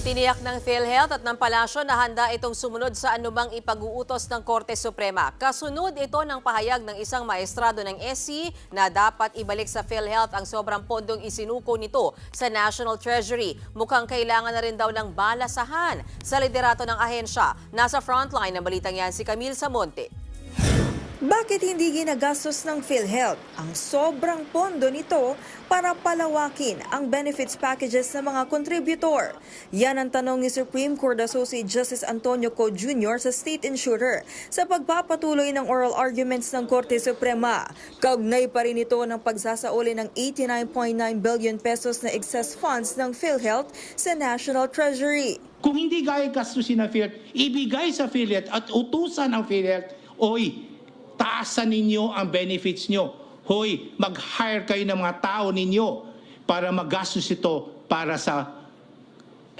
Tiniyak ng PhilHealth at ng Palasyo na handa itong sumunod sa anumang ipag-uutos ng Korte Suprema. Kasunod ito ng pahayag ng isang maestrado ng SC na dapat ibalik sa PhilHealth ang sobrang pondong isinuko nito sa National Treasury. Mukhang kailangan na rin daw ng balasahan sa liderato ng ahensya. Nasa frontline ng balitang yan si Camille Samonte. Bakit hindi ginagastos ng PhilHealth ang sobrang pondo nito para palawakin ang benefits packages ng mga contributor? Yan ang tanong ni Supreme Court Associate Justice Antonio Co. Jr. sa state insurer sa pagpapatuloy ng oral arguments ng Korte Suprema. Kaugnay pa rin ito ng pagsasauli ng 89.9 billion pesos na excess funds ng PhilHealth sa National Treasury. Kung hindi kaya gastusin ng PhilHealth, ibigay sa PhilHealth at utusan ng PhilHealth, oy, taasan ninyo ang benefits nyo. Hoy, mag-hire kayo ng mga tao ninyo para magastos ito para sa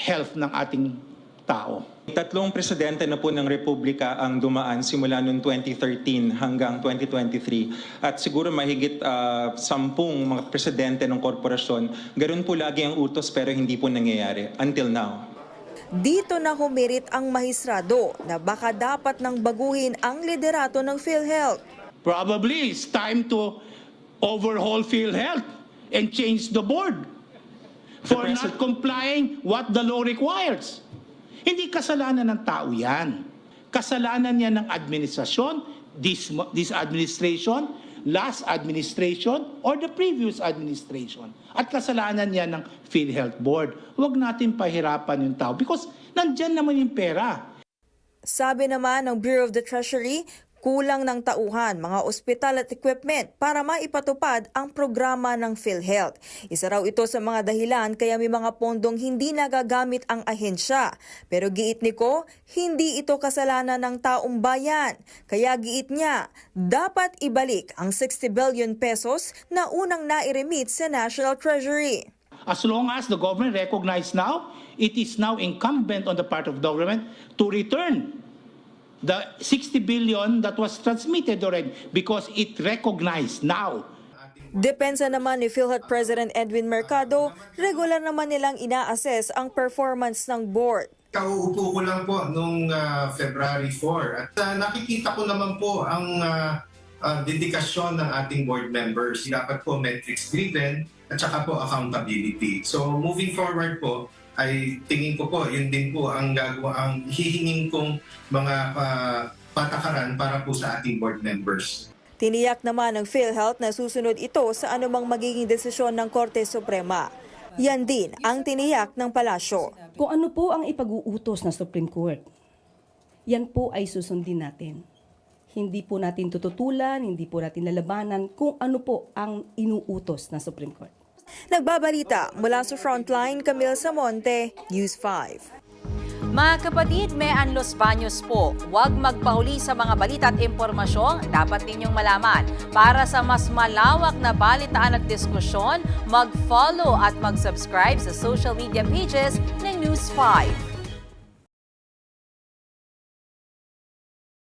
health ng ating tao. Tatlong presidente na po ng Republika ang dumaan simula noong 2013 hanggang 2023 at siguro mahigit ah, sampung mga presidente ng korporasyon. Ganun po lagi ang utos pero hindi po nangyayari until now. Dito na humirit ang mahisrado na baka dapat nang baguhin ang liderato ng PhilHealth. Probably it's time to overhaul PhilHealth and change the board for The not complying what the law requires. Hindi kasalanan ng tao yan. Kasalanan yan ng administrasyon, this, this administration, last administration, or the previous administration. At kasalanan yan ng PhilHealth Board. Huwag natin pahirapan yung tao because nandyan naman yung pera. Sabi naman ng Bureau of the Treasury, kulang ng tauhan, mga ospital at equipment para maipatupad ang programa ng PhilHealth. Isa raw ito sa mga dahilan kaya may mga pondong hindi nagagamit ang ahensya. Pero giit ni Ko, hindi ito kasalanan ng taong bayan. Kaya giit niya, dapat ibalik ang 60 billion pesos na unang nairemit sa National Treasury. As long as the government recognize now, it is now incumbent on the part of government to return the 60 billion that was transmitted already because it recognized now. Depensa naman ni PhilHealth President Edwin Mercado, regular naman nilang ina-assess ang performance ng board. Kauupo ko lang po nung ah, February 4 at ah, nakikita ko naman po ang ah, ah, dedikasyon ng ating board members. Dapat po metrics driven at saka po accountability. So moving forward po ay tingin ko po yun din po ang gagawa ang hihingin kong mga ah, patakaran para po sa ating board members. Tiniyak naman ng PhilHealth na susunod ito sa anumang magiging desisyon ng Korte Suprema. Yan din ang tiniyak ng palasyo. Kung ano po ang ipag-uutos ng Supreme Court, yan po ay susundin natin. Hindi po natin tututulan, hindi po natin lalabanan kung ano po ang inuutos ng Supreme Court. Nagbabalita mula sa Frontline, Camille Samonte, News 5. Mga kapatid, may Los Baños po. Huwag magpahuli sa mga balita at impormasyong dapat ninyong malaman. Para sa mas malawak na balitaan at diskusyon, mag-follow at mag-subscribe sa social media pages ng News 5.